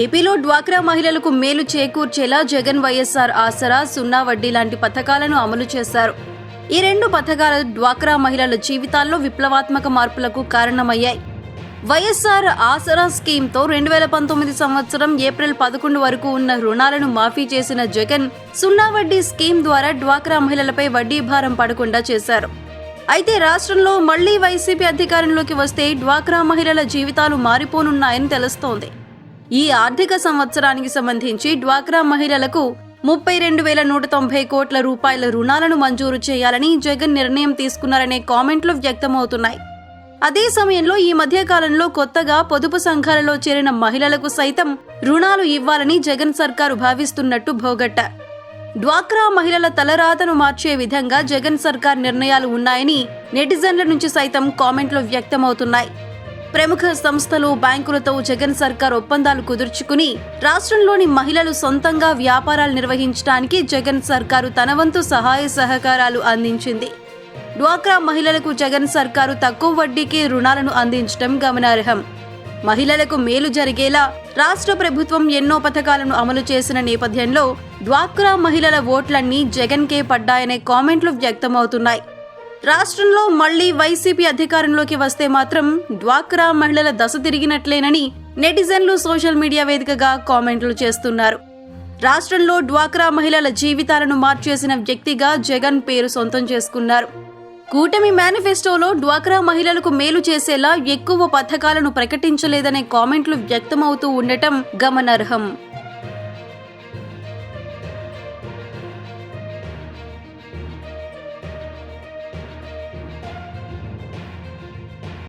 ఏపీలో డ్వాక్రా మహిళలకు మేలు చేకూర్చేలా జగన్ వైఎస్ఆర్ ఆసరా సున్నా వడ్డీ లాంటి పథకాలను అమలు చేశారు. ఈ రెండు పథకాలు డ్వాక్రా మహిళల జీవితాల్లో విప్లవాత్మక మార్పులకు కారణమయ్యాయి. వైఎస్ఆర్ ఆసరా స్కీమ్తో రెండు వేల పంతొమ్మిది సంవత్సరం ఏప్రిల్ పదకొండు వరకు ఉన్న రుణాలను మాఫీ చేసిన జగన్ సున్నా వడ్డీ స్కీమ్ ద్వారా డ్వాక్రా మహిళలపై వడ్డీ భారం పడకుండా చేశారు. అయితే రాష్ట్రంలో మళ్ళీ వైసీపీ అధికారంలోకి వస్తే డ్వాక్రా మహిళల జీవితాలు మారిపోనున్నాయని తెలుస్తోంది. ఈ ఆర్థిక సంవత్సరానికి సంబంధించి డ్వాక్రా మహిళలకు ముప్పై రెండు వేల నూట తొంభై కోట్ల రూపాయల రుణాలను మంజూరు చేయాలని జగన్ నిర్ణయం తీసుకున్నారనే కామెంట్లు వ్యక్తమవుతున్నాయి. అదే సమయంలో ఈ మధ్య కాలంలో కొత్తగా పొదుపు సంఘాలలో చేరిన మహిళలకు సైతం రుణాలు ఇవ్వాలని జగన్ సర్కారు భావిస్తున్నట్టు భోగట్టారు డ్వాక్రా మహిళల తలరాతను మార్చే విధంగా జగన్ సర్కార్ నిర్ణయాలు ఉన్నాయని నెటిజన్ల నుంచి సైతం కామెంట్లు వ్యక్తమవుతున్నాయి. ప్రముఖ సంస్థలు బ్యాంకులతో జగన్ సర్కార్ ఒప్పందాలు కుదుర్చుకుని రాష్ట్రంలోని మహిళలు సొంతంగా వ్యాపారాలు నిర్వహించడానికి జగన్ సర్కారు తన వంతు సహాయ సహకారాలు అందించింది. డ్వాక్రా మహిళలకు జగన్ సర్కారు తక్కువ వడ్డీకి రుణాలను అందించడం గమనార్హం. మహిళలకు మేలు జరిగేలా రాష్ట్ర ప్రభుత్వం ఎన్నో పథకాలను అమలు చేసిన నేపథ్యంలో డ్వాక్రా మహిళల ఓట్లన్నీ జగన్కే పడ్డాయనే కామెంట్లు వ్యక్తమవుతున్నాయి. రాష్ట్రంలో మళ్ళీ వైసీపీ అధికారంలోకి వస్తే మాత్రం డ్వాక్రా మహిళల దశ తిరిగినట్లేనని నెటిజన్లు సోషల్ మీడియా వేదికగా కామెంట్లు చేస్తున్నారు. రాష్ట్రంలో డ్వాక్రా మహిళల జీవితాలను మార్చేసిన వ్యక్తిగా జగన్ పేరు సొంతం చేసుకున్నారు. కూటమి మేనిఫెస్టోలో డ్వాక్రా మహిళలకు మేలు చేసేలా ఎక్కువ పథకాలను ప్రకటించలేదనే కామెంట్లు వ్యక్తమవుతూ ఉండటం గమనార్హం.